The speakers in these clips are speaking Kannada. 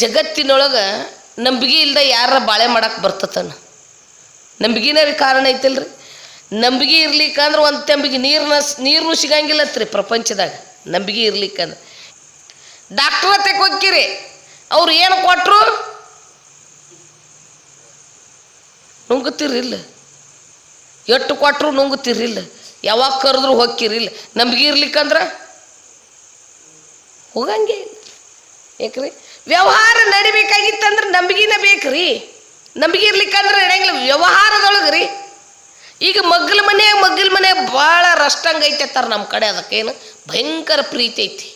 ಜಗತ್ತಿನೊಳಗೆ ನಂಬಿಕೆ ಇಲ್ದ ಯಾರ ಬಾಳೆ ಮಾಡಕ್ಕೆ ಬರ್ತತನ? ನಂಬಿಕೆನೇ ರೀ ಕಾರಣ ಐತಿಲ್ರಿ? ನಂಬಿಕೆ ಇರ್ಲಿಕ್ಕಂದ್ರೆ ಒಂದು ತಂಬಿಗೆ ನೀರನ್ನ ನೀರು ಸಿಗಂಗಿಲ್ಲತ್ರಿ ಪ್ರಪಂಚದಾಗ. ನಂಬಿಕೆ ಇರ್ಲಿಕ್ಕಂದ್ರೆ ಡಾಕ್ಟ್ರ ಹತ್ತಕ್ಕೆ ಹೋಗ್ಕಿರಿ, ಅವ್ರು ಏನು ಕೊಟ್ಟರು ನುಂಗುತ್ತಿರಿಲ್ಲ ಎಷ್ಟು ಕೊಟ್ಟರು ನುಂಗುತ್ತಿರಿಲ್ಲ ಯಾವಾಗ ಕರೆದ್ರು ಹೋಗ್ಕಿರಿಲ್ಲ. ನಂಬಿಕೆ ಇರ್ಲಿಕ್ಕಂದ್ರೆ ಹೋಗಂಗೆ ಯಾಕ್ರಿ ವ್ಯವಹಾರ ನಡಿಬೇಕಾಗಿತ್ತಂದ್ರೆ ನಂಬಿಕೆನೇ ಬೇಕ್ರಿ. ನಂಬಿಕೆ ಇರ್ಲಿಕ್ಕಂದ್ರೆ ನಡೆಯಂಗಿಲ್ಲ. ವ್ಯವಹಾರದೊಳಗೆ ರೀ ಈಗ ಮಗ್ಗಲ ಮನೆ ಮಗ್ಗಲ ಮನೆ ಭಾಳ ರಷ್ಟಂಗ ಐತೆತ್ತಾರ ನಮ್ಮ ಕಡೆ ಅದಕ್ಕೇನು? ಭಯಂಕರ ಪ್ರೀತಿ ಐತಿ.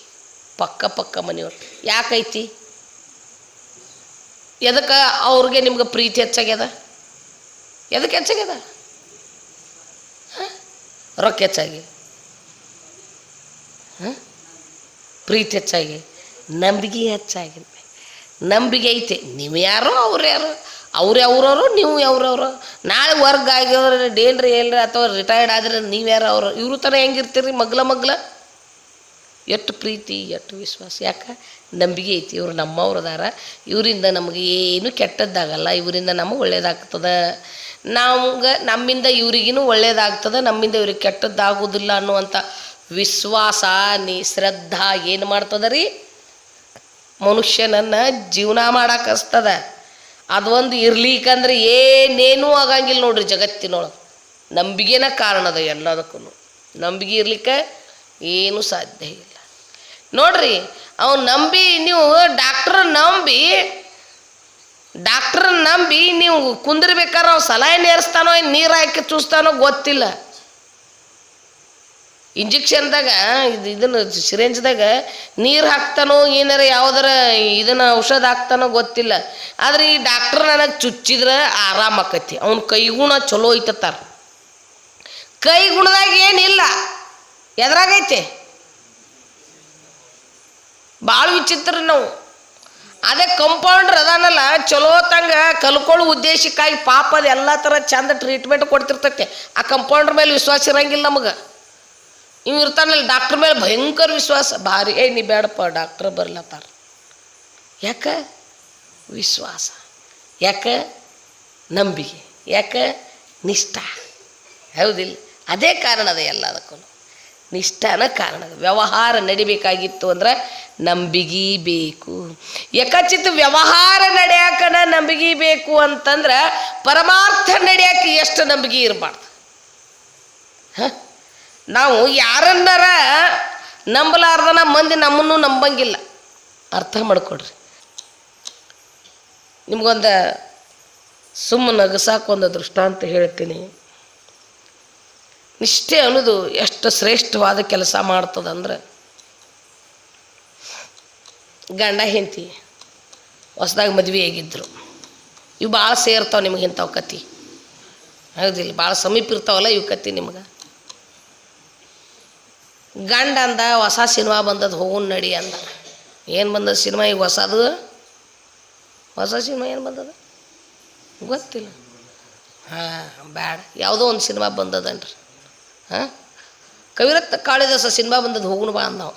ಪಕ್ಕ ಪಕ್ಕ ಮನೆಯವ್ರು. ಯಾಕೈತಿ ಎದಕ್ಕೆ ಅವ್ರಿಗೆ ನಿಮ್ಗೆ ಪ್ರೀತಿ ಹೆಚ್ಚಾಗ್ಯದ? ಎದಕ್ಕೆ ಹೆಚ್ಚಾಗ್ಯದ? ರೊಕ್ಕ ಹೆಚ್ಚಾಗಿ? ಪ್ರೀತಿ ಹೆಚ್ಚಾಗಿ. ನಂಬಿಕೆ ಹೆಚ್ಚಾಗಿ. ನಂಬಿಕೆ ಐತೆ. ನೀವು ಯಾರೋ ಅವ್ರು ಯಾರು. ಅವ್ರು ಯಾವ್ರವರು, ನೀವು ಯಾವ್ರವರು. ನಾಳೆ ವರ್ಗ ಆಗಿರೋ ಡೇಲ್ರಿ ಏನ್ರಿ ಅಥವಾ ರಿಟೈರ್ಡ್ ಆದ್ರೆ ನೀವು ಯಾರು ಅವರು. ಇವರು ಥರ ಹೆಂಗಿರ್ತೀರಿ ಮಗ್ಲ ಮಗ್ಲ? ಎಷ್ಟು ಪ್ರೀತಿ, ಎಷ್ಟು ವಿಶ್ವಾಸ. ಯಾಕೆ? ನಂಬಿಕೆ ಐತಿ. ಇವರು ನಮ್ಮವ್ರು ಅದಾರ. ಇವರಿಂದ ನಮಗೆ ಏನು ಕೆಟ್ಟದ್ದಾಗಲ್ಲ. ಇವರಿಂದ ನಮಗೆ ಒಳ್ಳೇದಾಗ್ತದೆ. ನಮ್ಗೆ, ನಮ್ಮಿಂದ ಇವ್ರಿಗಿನೂ ಒಳ್ಳೇದಾಗ್ತದೆ. ನಮ್ಮಿಂದ ಇವ್ರಿಗೆ ಕೆಟ್ಟದ್ದಾಗೋದಿಲ್ಲ ಅನ್ನುವಂಥ ವಿಶ್ವಾಸ, ನೀ, ಶ್ರದ್ಧಾ ಏನು ಮಾಡ್ತದ ರೀ? ಮನುಷ್ಯನನ್ನು ಜೀವನ ಮಾಡಾಕಸ್ತದ ಅದೊಂದು ಇರ್ಲಿಕ್ಕಂದ್ರೆ ಏನೇನೂ ಆಗಂಗಿಲ್ಲ ನೋಡ್ರಿ ಜಗತ್ತಿನೊಳಗೆ. ನಂಬಿಕೆನ ಕಾರಣದ ಎಲ್ಲದಕ್ಕೂ ನಂಬಿಕೆ ಇರ್ಲಿಕ್ಕೆ ಏನೂ ಸಾಧ್ಯ ಇಲ್ಲ. ನೋಡ್ರಿ, ಅವ್ನು ನಂಬಿ ನೀವು ಡಾಕ್ಟ್ರ್ ನಂಬಿ ಡಾಕ್ಟ್ರ್ ನಂಬಿ ನೀವು ಕುಂದಿರ್ಬೇಕಾದ್ರೆ ಅವ್ನು ಸಲಹೆ ನೇರಿಸ್ತಾನೋ ಏನು ನೀರು ಹಾಕಿ ಚೂಸ್ತಾನೋ ಗೊತ್ತಿಲ್ಲ. ಇಂಜೆಕ್ಷನ್ದಾಗ, ಇದು ಇದನ್ನು ಸಿರೇಂಜ್ದಾಗ ನೀರು ಹಾಕ್ತಾನೋ ಏನಾರ ಯಾವ್ದಾರ ಇದನ್ನು ಔಷಧ ಹಾಕ್ತಾನೋ ಗೊತ್ತಿಲ್ಲ. ಆದ್ರೆ ಈ ಡಾಕ್ಟ್ರ್ ನನಗೆ ಚುಚ್ಚಿದ್ರೆ ಆರಾಮ ಆಕತಿ. ಅವ್ನ ಕೈಗುಣ ಚಲೋ ಐತತ್ತಾರ. ಕೈಗುಣದಾಗ ಏನಿಲ್ಲ. ಎದ್ರಾಗೈತೆ ಭಾಳ ವಿಚಿತ್ರ ನಾವು. ಅದೇ ಕಂಪೌಂಡ್ರ್ ಅದಾನಲ್ಲ, ಚಲೋ ತಂಗ ಕಲ್ಕೊಳ್ಳೋ ಉದ್ದೇಶಕ್ಕಾಗಿ ಪಾಪ ಎಲ್ಲ ಥರ ಚಂದ ಟ್ರೀಟ್ಮೆಂಟ್ ಕೊಡ್ತಿರ್ತೈತೆ. ಆ ಕಂಪೌಂಡ್ರ್ ಮೇಲೆ ವಿಶ್ವಾಸ ಇರಂಗಿಲ್ಲ ನಮಗೆ. ಇವ್ ಇರ್ತಾನಲ್ಲ ಡಾಕ್ಟ್ರ್ ಮೇಲೆ ಭಯಂಕರ ವಿಶ್ವಾಸ. ಭಾರಿ ಏ ನೀ ಬೇಡಪ್ಪ, ಡಾಕ್ಟ್ರ್ ಬರ್ಲತ್ತಾರ. ಯಾಕೆ? ವಿಶ್ವಾಸ. ಯಾಕೆ? ನಂಬಿಕೆ. ಯಾಕೆ? ನಿಷ್ಠ. ಹೌದಿಲ್ಲ? ಅದೇ ಕಾರಣ ಅದ ಎಲ್ಲದಕ್ಕೂ ನಿಷ್ಠಾನ ಕಾರಣ ವ್ಯವಹಾರ ನಡಿಬೇಕಾಗಿತ್ತು ಅಂದ್ರೆ ನಂಬಿಗಿ ಬೇಕು. ಯಕಚಿತ್ ವ್ಯವಹಾರ ನಡೆಯಾಕನ ನಂಬಿಗಿ ಬೇಕು ಅಂತಂದ್ರೆ ಪರಮಾರ್ಥ ನಡೆಯಕ್ಕೆ ಎಷ್ಟು ನಂಬಿಕೆ ಇರಬಾರ್ದು? ಹ? ನಾವು ಯಾರನ್ನಾರ ನಂಬಲಾರ್ದನ ಮಂದಿ ನಮ್ಮನ್ನು ನಂಬಂಗಿಲ್ಲ. ಅರ್ಥ ಮಾಡ್ಕೊಡ್ರಿ. ನಿಮಗೊಂದು ಸುಮ್ಮನೆ ನಗಸಾಕೊಂದು ದೃಷ್ಟಾಂತ ಹೇಳ್ತೀನಿ. ನಿಷ್ಠೆ ಅನ್ನೋದು ಎಷ್ಟು ಶ್ರೇಷ್ಠವಾದ ಕೆಲಸ ಮಾಡ್ತದಂದ್ರೆ, ಗಂಡ ಹೆಂಡತಿ ಹೊಸದಾಗಿ ಮದುವೆ ಆಗಿದ್ದರು ಇವು ಭಾಳ ಸೇರ್ತಾವೆ ನಿಮಗೆ ಇಂಥವು ಕತಿ. ಹೌದಿಲ್ಲ ಭಾಳ ಸಮೀಪ ಇರ್ತಾವಲ್ಲ ಇವು ಕತಿ ನಿಮ್ಗೆ. ಗಂಡ ಅಂದ, ಹೊಸ ಸಿನಿಮಾ ಬಂದದ್ದು ಹೋಗುನ್ ನಡಿ ಅಂದ. ಏನು ಬಂದದ ಸಿನಿಮಾ ಈಗ ಹೊಸದು? ಹೊಸ ಸಿನಿಮಾ ಏನು ಬಂದದ? ಗೊತ್ತಿಲ್ಲ. ಹಾಂ, ಬ್ಯಾಡ. ಯಾವುದೋ ಒಂದು ಸಿನಿಮಾ ಬಂದದನ್ರಿ. ಹಾಂ? ಕವಿರತ್ ಕಾಳಿದಾಸ ಸಿನಿಮಾ ಬಂದದ್ದು ಹೋಗುಣ ಬಾ ಅಂದವ.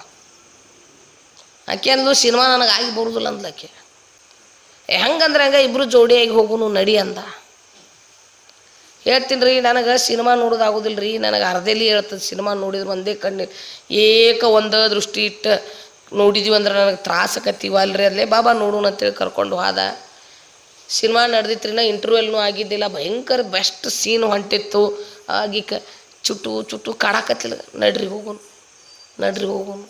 ಆಕೆ ಅಂದ್ಲು ಸಿನಿಮಾ ನನಗೆ ಆಗಿ ಬರುದಿಲ್ಲ ಅಂದ್ಲು ಹೆಂಗಂದ್ರೆ ಏ ಹಂಗಂದ್ರೆ ಹಂಗೆ ಇಬ್ಬರು ಜೋಡಿಯಾಗಿ ಹೋಗುನು ನಡಿ ಅಂದ. ಹೇಳ್ತೀನಿ ರೀ, ನನಗೆ ಸಿನಿಮಾ ನೋಡೋದಾಗೋದಿಲ್ಲ ರೀ, ನನಗೆ ಅರ್ಧೆಲಿ ಹೇಳ್ತದೆ ಸಿನಿಮಾ ನೋಡಿದ್ರೆ ಒಂದೇ ಕಣ್ಣು ಏಕ ಒಂದು ದೃಷ್ಟಿ ಇಟ್ಟು ನೋಡಿದೀವಿ ಅಂದ್ರೆ ನನಗೆ ತ್ರಾಸ ಆಕತ್ತೀವ ಅಲ್ರಿ, ಅಲ್ಲೇ ಬಾಬಾ ನೋಡೋಣ ಅಂತೇಳಿ ಕರ್ಕೊಂಡು ಹೋದ. ಸಿನಿಮಾ ನಡೆದಿತ್ತು ರೀ ನಾ ಇಂಟರ್ವ್ಯೂಲ್ನೂ ಆಗಿದ್ದಿಲ್ಲ, ಭಯಂಕರ ಬೆಸ್ಟ್ ಸೀನ್ ಹೊಂಟಿತ್ತು. ಆಗಿಕ ಚುಟ್ಟು ಚುಟ್ಟು ಕಾಡಾಕತ್ತಿಲ್ಲ, ನಡ್ರಿ ಹೋಗೋನು ನಡ್ರಿ ಹೋಗೋನು.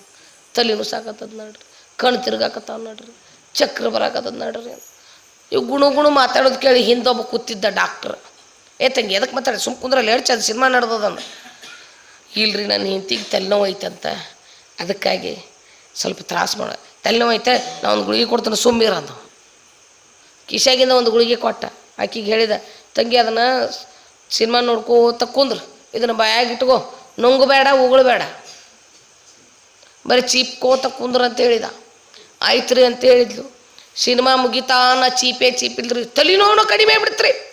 ತಲೆನೂ ಸಾಕತ್ತದ ನಡ್ರಿ ಕಣ್ಣು ತಿರ್ಗಾಕತ್ತಾವ ನಡ್ರಿ, ಚಕ್ರ ಬರಾಕತ್ತದ ನಡ್ರಿ ಇವು ಗುಣು ಗುಣು ಮಾತಾಡೋದು ಕೇಳಿ ಹಿಂದೊಬ್ಬ ಕೂತಿದ್ದ ಡಾಕ್ಟ್ರ್ ಏ ತಂಗಿ ಎದಕ್ಕೆ ಮಾತಾಡಿ? ಸುಮ್ ಕುಂದ್ರಲ್ಲಿ ಹೇಳ್ಚ ಚಂದ ಸಿನಿಮಾ ನಡೆದದನ್ನು ಇಲ್ರಿ ನನ್ನ ಹಿಂತಿಗೆ ತಲೆನೋವು ಐತಂತ. ಅದಕ್ಕಾಗಿ ಸ್ವಲ್ಪ ತ್ರಾಸು ಮಾಡ. ತಲೆನೋವು ಐತೆ, ನಾ ಒಂದು ಗುಳಿಗೆ ಕೊಡ್ತಾನೆ ಸುಮ್ಮಿರ ಅಂದ. ಕಿಶಾಗಿಂದ ಒಂದು ಗುಳಿಗೆ ಕೊಟ್ಟ. ಆಕಿಗೆ ಹೇಳಿದ, ತಂಗಿ, ಅದನ್ನು ಸಿನಿಮಾ ನೋಡ್ಕೋತ ಕುಂದ್ರು. ಇದನ್ನು ಬಾಯಾಗಿಟ್ಕೋ ನುಂಗು ಬೇಡ, ಉಗುಳು ಬೇಡ. ಬರೀ ಚೀಪ್ಕೋತ ಕುಂದ್ರು ಅಂತ ಹೇಳಿದ. ಆಯ್ತು ರೀ ಅಂತ ಹೇಳಿದ್ಲು. ಸಿನಿಮಾ ಮುಗಿತಾನ ಚೀಪೇ ಚೀಪಿಲ್ರಿ. ತಲೆನೋವು ಕಡಿಮೆ ಬಿಡ್ತ್ರಿ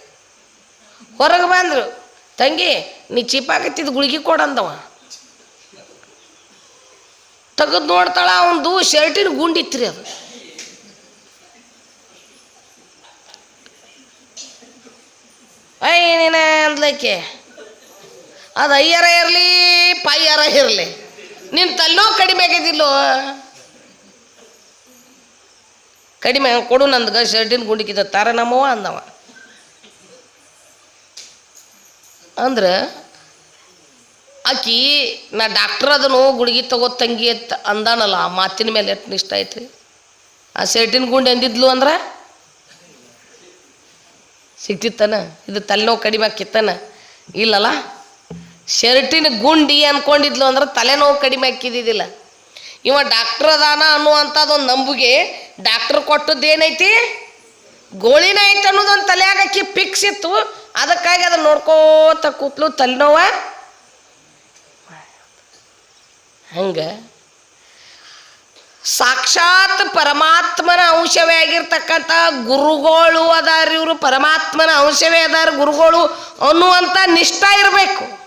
ಹೊರಗೆ ಬಂದರು, ತಂಗಿ, ನೀ ಚೀಪಾಕತ್ತಿದ್ದು ಗುಳಿಗೆ ಕೊಡಂದವ. ತೆಗೆದು ನೋಡ್ತಾಳ ಅವನದು ಶರ್ಟಿನ ಗುಂಡಿತ್ರಿ ಅದು. ಏನೇನ ಅಂದ್ಲಕ್ಕೆ, ಅದು ಅಯ್ಯರ ಇರಲಿ, ಪಯ್ಯರ ಇರಲಿ ನಿನ್ನ ತಲ್ಲೋ ಕಡಿಮೆ ಆಗಿದ್ದಿಲ್ಲೋ. ಕಡಿಮೆ, ಕೊಡು ನಂದು ಶರ್ಟಿನ ಗುಂಡಿಕಿದ ತಾರ ನಮ್ಮವ ಅಂದವ. ಅಂದ್ರೆ, ಆಕಿ, ನಾ ಡಾಕ್ಟರ್ ಅದನು, ಗುಳಿಗೆ ತಗೋ ತಂಗಿ ಅಂತ ಅಂದಾನಲ್ಲ, ಆ ಮಾತಿನ ಮೇಲೆ ಎಷ್ಟು ನಿಷ್ಠ ಐತ್ರಿ? ಆ ಶರ್ಟಿನ ಗುಂಡು ಅಂದಿದ್ಲು ಅಂದ್ರೆ? ಸಿಕ್ತಿತ್ತನ? ಇದು ತಲೆನೋವು ಕಡಿಮೆ ಆಕಿತ್ತನ? ಇಲ್ಲಲ್ಲ? ಶರ್ಟಿನ ಗುಂಡಿ ಅನ್ಕೊಂಡಿದ್ಲು ಅಂದ್ರೆ ತಲೆನೋವು ಕಡಿಮೆ ಆಕಿದ್ದಿದ್ದಿಲ್ಲ ಇವ ಡಾಕ್ಟ್ರ್ ಅದಾನ ಅನ್ನುವಂಥದ್ದು ಒಂದು ನಂಬುಗೆ ಡಾಕ್ಟರ್ ಕೊಟ್ಟದ್ದು ಏನೈತಿ ಗೋಳಿನ ಐತೆ ಅನ್ನೋದೊಂದು ತಲೆಯಾಗ ಆಕಿ ಫಿಕ್ಸ್ ಇತ್ತು. ಅದಕ್ಕಾಗಿ ಅದನ್ನ ನೋಡ್ಕೋತ ಕೂತ್ಲು ತಲೆನೋವ. ಹಂಗೆ? ಸಾಕ್ಷಾತ್ ಪರಮಾತ್ಮನ ಅಂಶವೇ ಆಗಿರ್ತಕ್ಕಂಥ ಗುರುಗಳು ಅದಾರ ಇವರು. ಪರಮಾತ್ಮನ ಅಂಶವೇ ಅದಾರ ಗುರುಗಳು ಅನ್ನುವಂಥ ನಿಷ್ಠ ಇರಬೇಕು.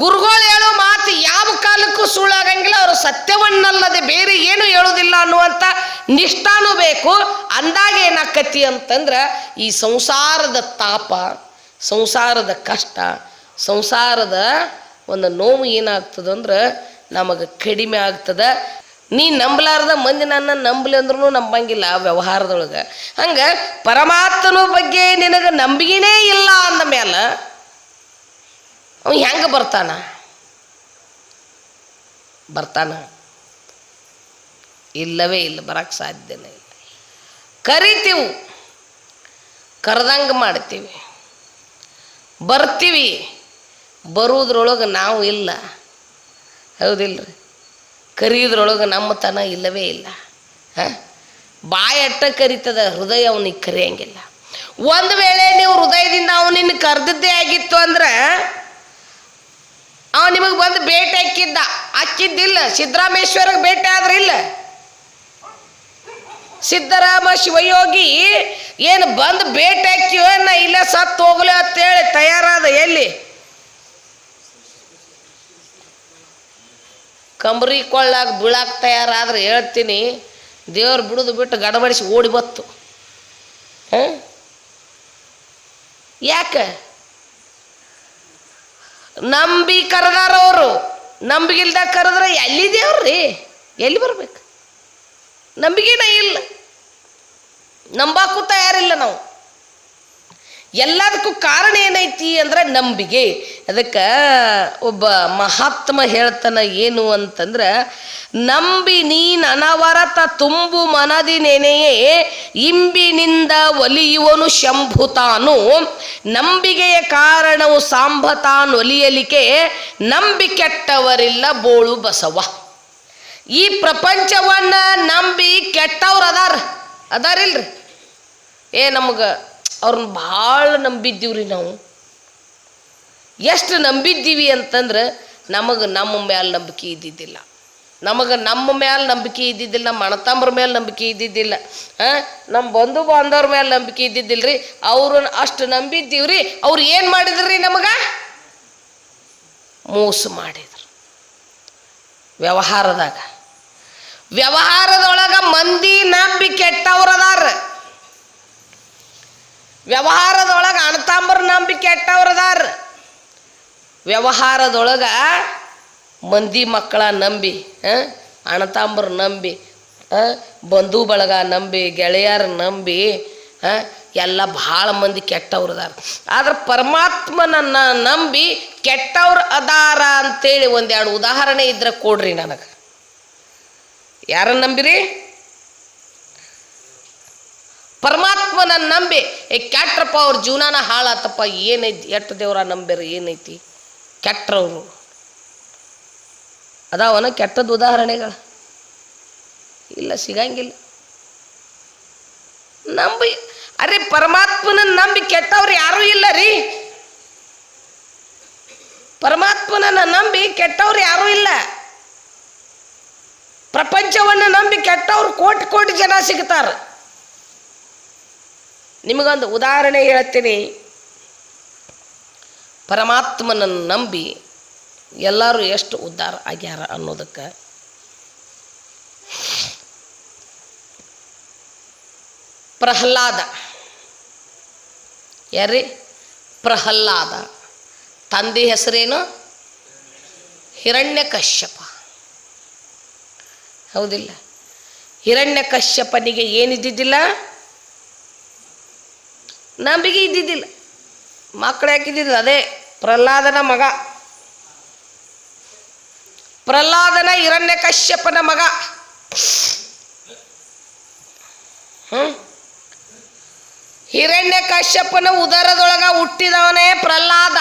ಗುರುಗಳು ಹೇಳೋ ಮಾತು ಯಾವ ಕಾಲಕ್ಕೂ ಸುಳ್ಳಾಗಂಗಿಲ್ಲ. ಅವರು ಸತ್ಯವನ್ನಲ್ಲದೆ ಬೇರೆ ಏನು ಹೇಳೋದಿಲ್ಲ ಅನ್ನುವಂಥ ನಿಷ್ಠಾನೂ ಬೇಕು ಅಂದಾಗ ಏನಾಕತಿ ಅಂತಂದ್ರೆ ಈ ಸಂಸಾರದ ತಾಪ, ಸಂಸಾರದ ಕಷ್ಟ, ಸಂಸಾರದ ಒಂದು ನೋವು ಏನಾಗ್ತದಂದ್ರೆ ನಮಗೆ ಕಡಿಮೆ ಆಗ್ತದ. ನೀ ನಂಬಲಾರ್ದ ಮಂದಿ ನನ್ನ ನಂಬಲಿ ಅಂದ್ರೂ ನಂಬಂಗಿಲ್ಲ ವ್ಯವಹಾರದೊಳಗೆ. ಹಂಗೆ ಪರಮಾತ್ಮನ ಬಗ್ಗೆ ನಿನಗೆ ನಂಬಿಕೆನೇ ಇಲ್ಲ ಅಂದ ಮೇಲೆ ಅವ ಹೆಂಗೆ ಬರ್ತಾನ? ಬರ್ತಾನ? ಇಲ್ಲವೇ ಇಲ್ಲ ಬರಕ್ಕೆ ಸಾಧ್ಯನೇ ಇಲ್ಲ. ಕರಿತೀವಿ, ಕರೆದಂಗೆ ಮಾಡ್ತೀವಿ. ಬರ್ತೀವಿ ಬರುವುದ್ರೊಳಗೆ ನಾವು ಇಲ್ಲ. ಹೌದಿಲ್ರಿ? ಕರಿಯೋದ್ರೊಳಗೆ ನಮ್ಮತನ ಇಲ್ಲವೇ ಇಲ್ಲ. ಹಾಂ? ಬಾಯಟ್ಟ ಕರಿತದ, ಹೃದಯ ಅವನಿಗೆ ಕರೆಯಂಗಿಲ್ಲ. ಒಂದು ವೇಳೆ ನೀವು ಹೃದಯದಿಂದ ಅವನಿನ್ನು ಕರೆದಿದ್ದೇ ಆಗಿತ್ತು ಅಂದ್ರೆ ಅವ ನಿಮಗೆ ಬಂದು ಭೇಟಿ ಹಾಕಿದ್ದ. ಹಾಕಿದ್ದಿಲ್ಲ. ಸಿದ್ದರಾಮೇಶ್ವರಿಗೆ ಭೇಟಿ ಆದ್ರೆ ಇಲ್ಲ. ಸಿದ್ದರಾಮ ಶಿವಯೋಗಿ ಏನು ಬಂದು ಭೇಟಿ ಹಾಕಿವ ನಾ ಇಲ್ಲ ಸತ್ತು ಹೋಗ್ಲಿ ಅಂತೇಳಿ ತಯಾರಾದ ಎಲ್ಲಿ? ಕಂಬರಿ ಕೊಳ್ಳಾಗ ಬೀಳಾಕ ತಯಾರಾದ್ರೆ ಹೇಳ್ತೀನಿ, ದೇವ್ರು ಬಿಡುದು ಬಿಟ್ಟು ಗಡಬಡಿಸಿ ಓಡಿ ಬತ್ತು. ಯಾಕೆ? ನಂಬಿ ಕರೆದಾರ ಅವರು ನಂಬಿಗಿಲ್ದಾಗ ಕರೆದ್ರೆ ಎಲ್ಲಿ ದೇವ್ರಿ ಎಲ್ಲಿ ಬರ್ಬೇಕು? ನಂಬಿಕೆನೇ ಇಲ್ಲ. ನಂಬಾಕು ತಯಾರಿಲ್ಲ ನಾವು. ಎಲ್ಲದಕ್ಕೂ ಕಾರಣ ಏನೈತಿ ಅಂದ್ರೆ ನಂಬಿಕೆ. ಅದಕ್ಕೆ ಒಬ್ಬ ಮಹಾತ್ಮ ಹೇಳ್ತಾನ ಏನು ಅಂತಂದ್ರೆ, ನಂಬಿ ನೀನ್ ಅನವರತ ತುಂಬು ಮನದಿ ನೆನೆಯೇ, ಇಂಬಿನಿಂದ ಒಲಿಯುವನು ಶಂಭುತಾನು ನಂಬಿಗೆಯ ಕಾರಣವು ಸಾಂಬತಾನ್ ಒಲಿಯಲಿಕೆ ನಂಬಿ ಕೆಟ್ಟವರಿಲ್ಲ ಬೋಳು ಬಸವ. ಈ ಪ್ರಪಂಚವನ್ನ ನಂಬಿ ಕೆಟ್ಟವ್ರು ಅದಾರ. ಅದಾರಿಲ್ರಿ? ಏ ನಮಗೆ ಅವ್ರನ್ನ ಭಾಳ ರೀ ನಾವು. ಎಷ್ಟು ನಂಬಿದ್ದೀವಿ ಅಂತಂದ್ರೆ ನಮಗೆ ನಮ್ಮ ಮ್ಯಾಲೆ ನಂಬಿಕೆ ಇದ್ದಿದ್ದಿಲ್ಲ. ನಮಗೆ ನಮ್ಮ ಮ್ಯಾಲೆ ನಂಬಿಕೆ ಇದ್ದಿದ್ದಿಲ್ಲ, ನಮ್ಮ ಅಣತಾಂಬ್ರ ಮೇಲೆ ನಂಬಿಕೆ ಇದ್ದಿದ್ದಿಲ್ಲ ಹಾಂ ನಮ್ಮ ಬಂಧು ಬಾಂಧವ್ರ ಮೇಲೆ ನಂಬಿಕೆ ಇದ್ದಿದ್ದಿಲ್ಲ ರೀ ಅವರು ಅಷ್ಟು ರೀ ಅವ್ರು ಏನು ಮಾಡಿದ್ರಿ ನಮಗೆ? ಮೋಸ ಮಾಡಿದ್ರು. ವ್ಯವಹಾರದಾಗ. ವ್ಯವಹಾರದೊಳಗೆ ಮಂದಿ ನಂಬಿ ಕೆಟ್ಟವ್ರದಾರ ವ್ಯವಹಾರದೊಳಗ ಅಣತಾಂಬ್ರ ನಂಬಿ ಕೆಟ್ಟವ್ರದಾರ. ವ್ಯವಹಾರದೊಳಗೆ ಮಂದಿ ಮಕ್ಕಳ ನಂಬಿ ಅಣತಾಂಬರ ನಂಬಿ ಬಂಧು ಬಳಗ ನಂಬಿ, ಗೆಳೆಯರ ನಂಬಿ ಎಲ್ಲ ಭಾಳ ಮಂದಿ ಕೆಟ್ಟವ್ರದಾರ. ಆದ್ರೆ ಪರಮಾತ್ಮನನ್ನ ನಂಬಿ ಕೆಟ್ಟವ್ರು ಅದಾರ ಅಂತೇಳಿ ಒಂದೆರಡು ಉದಾಹರಣೆ ಇದ್ರೆ ಕೊಡ್ರಿ ನನಗೆ. ಯಾರನ್ನ ನಂಬಿರಿ? ಪರಮಾತ್ಮನ ನಂಬಿ ಏ, ಕೆಟ್ರಪ್ಪ, ಅವ್ರ ಜೀವನಾನ ಹಾಳಾತಪ್ಪ. ಏನೈತಿ? ಎಷ್ಟು ದೇವ್ರ ನಂಬಿರಿ ಏನೈತಿ? ಕೆಟ್ಟವರು ಅದಾವನ ಕೆಟ್ಟದ ಉದಾಹರಣೆಗಳು? ಇಲ್ಲ, ಸಿಗಂಗಿಲ್ಲ. ನಂಬಿ, ಅರೆ, ಪರಮಾತ್ಮನ ನಂಬಿ ಕೆಟ್ಟವ್ರು ಯಾರೂ ಇಲ್ಲ ರೀ. ಪರಮಾತ್ಮನನ್ನ ನಂಬಿ ಕೆಟ್ಟವ್ರು ಯಾರೂ ಇಲ್ಲ. ಪ್ರಪಂಚವನ್ನು ನಂಬಿ ಕೆಟ್ಟವ್ರು ಕೋಟಿ ಕೋಟಿ ಜನ ಸಿಗ್ತಾರ. ನಿಮಗೊಂದು ಉದಾಹರಣೆ ಹೇಳ್ತೀನಿ. ಪರಮಾತ್ಮನನ್ನು ನಂಬಿ ಎಲ್ಲರೂ ಎಷ್ಟು ಉದ್ಧಾರ ಆಗ್ಯಾರ ಅನ್ನೋದಕ್ಕೆ. ಪ್ರಹ್ಲಾದ. ಯಾರ್ರಿ? ಪ್ರಹ್ಲಾದ. ತಂದೆ ಹೆಸರೇನು? ಹಿರಣ್ಯಕಶ್ಯಪ. ಹೌದಿಲ್ಲ. ಹಿರಣ್ಯಕಶ್ಯಪನಿಗೆ ಏನಿದ್ದಿದ್ದಿಲ್ಲ? ನಂಬಿಕೆ ಇದ್ದಿದ್ದಿಲ್ಲ. ಮಕ್ಕಳು ಯಾಕಿದ್ದಿಲ್ಲ ಅದೇ ಪ್ರಹ್ಲಾದನ ಮಗ. ಪ್ರಹ್ಲಾದನ ಹಿರಣ್ಯಕಶ್ಯಪನ ಮಗ. ಹಿರಣ್ಯ ಕಶ್ಯಪನ ಉದರದೊಳಗ ಹುಟ್ಟಿದವನೇ ಪ್ರಹ್ಲಾದ.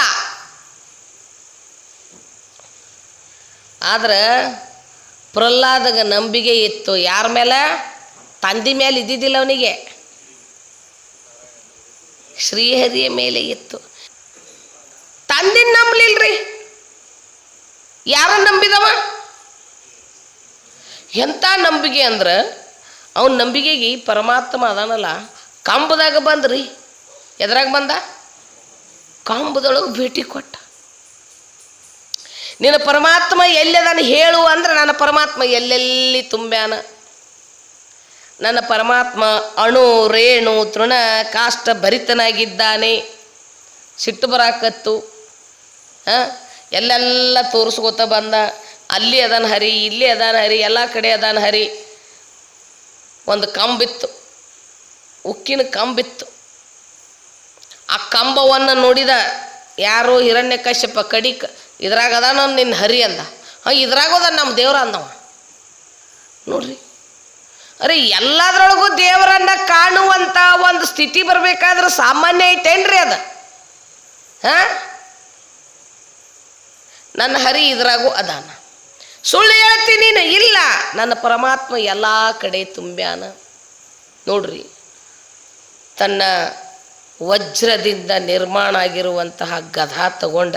ಆದ್ರೆ ಪ್ರಹ್ಲಾದಗ ನಂಬಿಕೆ ಇತ್ತು. ಯಾರ ಮೇಲೆ? ತಂದಿ ಮೇಲೆ ಇದ್ದಿದ್ದಿಲ್ಲ ಅವನಿಗೆ. ಶ್ರೀಹರಿಯ ಮೇಲೆ ಇತ್ತು ತಂದಿನ ನಂಬಲಿಲ್ರಿ? ಯಾರ ನಂಬಿದವ? ಎಂಥ ನಂಬಿಕೆ ಅಂದ್ರೆ ಅವನ ನಂಬಿಕೆಗೆ ಪರಮಾತ್ಮ ಅದಾನಲ್ಲ, ಕಂಬದಾಗ ಬಂದ್ರಿ. ಎದ್ರಾಗ ಬಂದ? ಕಂಬದೊಳಗೆ ಭೇಟಿ ಕೊಟ್ಟ. ನಿನ್ನ ಪರಮಾತ್ಮ ಎಲ್ಲದಾನ ಹೇಳು ಅಂದ್ರೆ ನನ್ನ ಪರಮಾತ್ಮ ಎಲ್ಲೆಲ್ಲಿ ತುಂಬ್ಯಾನ? ನನ್ನ ಪರಮಾತ್ಮ ಅಣು, ರೇಣು, ತೃಣ, ಕಾಷ್ಟ ಭರಿತನಾಗಿದ್ದಾನೆ. ಸಿಟ್ಟು ಬರಾಕತ್ತು. ಹಾಂ? ಎಲ್ಲೆಲ್ಲ ತೋರಿಸ್ಕೋತ ಬಂದ. ಅಲ್ಲಿ ಅದಾನ ಹರಿ, ಇಲ್ಲಿ ಅದಾನ ಹರಿ, ಎಲ್ಲ ಕಡೆ ಅದಾನ ಹರಿ. ಒಂದು ಕಂಬಿತ್ತು. ಉಕ್ಕಿನ ಕಂಬಿತ್ತು. ಆ ಕಂಬವನ್ನು ನೋಡಿದ ಯಾರು ಹಿರಣ್ಯಕಶ್ಯಪ ಕಡಿಕ ಇದ್ರಾಗ ಅದಾನ ನಿನ್ನ ಹರಿ ಅಂದ. ಹಾಂ, ಇದ್ರಾಗೋದ ನಮ್ಮ ದೇವ್ರ ಅಂದವ. ನೋಡ್ರಿ. ಅರೆ, ಎಲ್ಲದರೊಳಗೂ ದೇವರನ್ನ ಕಾಣುವಂಥ ಒಂದು ಸ್ಥಿತಿ ಬರಬೇಕಾದ್ರೆ ಸಾಮಾನ್ಯ ಐತೇನ್ರಿ ಅದು? ಹಾಂ? ನನ್ನ ಹರಿ ಇದ್ರಾಗೂ ಅದಾನ. ಸುಳ್ಳು ಹೇಳ್ತೀನಿ ಇಲ್ಲ. ನನ್ನ ಪರಮಾತ್ಮ ಎಲ್ಲ ಕಡೆ ತುಂಬ್ಯಾನ. ನೋಡ್ರಿ, ತನ್ನ ವಜ್ರದಿಂದ ನಿರ್ಮಾಣ ಆಗಿರುವಂತಹ ಗದಾ ತಗೊಂಡ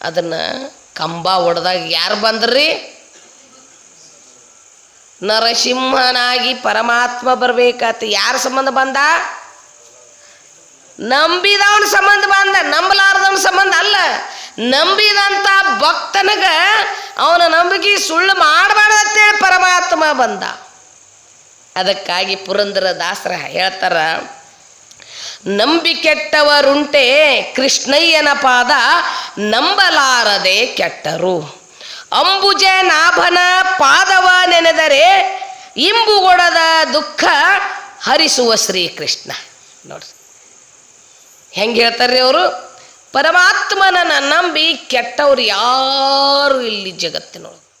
ಅದನ್ನು ಕಂಬ ಒಡೆದಾಗ ಯಾರು ಬಂದ್ರಿ? ನರಸಿಂಹನಾಗಿ ಪರಮಾತ್ಮ ಬರ್ಬೇಕಾತ ಯಾರ ಸಂಬಂಧ ಬಂದ? ನಂಬಿದವನ ಸಂಬಂಧ ಬಂದ, ನಂಬಲಾರ್ದವನ ಸಂಬಂಧ ಅಲ್ಲ. ನಂಬಿದಂಥ ಭಕ್ತನಗ ಅವನ ನಂಬಿಕೆ ಸುಳ್ಳು ಮಾಡಬಾರ್ದಂತೇಳಿ ಪರಮಾತ್ಮ ಬಂದ. ಅದಕ್ಕಾಗಿ ಪುರಂದರ ದಾಸರ ಹೇಳ್ತಾರ ನಂಬಿ ಕೆಟ್ಟವರುಂಟೆ ಕೃಷ್ಣಯ್ಯನ ಪಾದ ನಂಬಲಾರದೆ ಕೆಟ್ಟರು. ಅಂಬುಜ ನಾಭನ ಪಾದವ ನೆನೆದರೆ ಇಂಬುಗೊಡದ ದುಃಖ ಹರಿಸುವ ಶ್ರೀಕೃಷ್ಣ. ನೋಡ್ರಿ. ಹೆಂಗೆ ಹೇಳ್ತಾರ್ರಿ ಅವರು? ಪರಮಾತ್ಮನನ್ನ ನಂಬಿ ಕೆಟ್ಟವ್ರು ಯಾರು ಇಲ್ಲಿ ಜಗತ್ತಿನೊಳಗೆ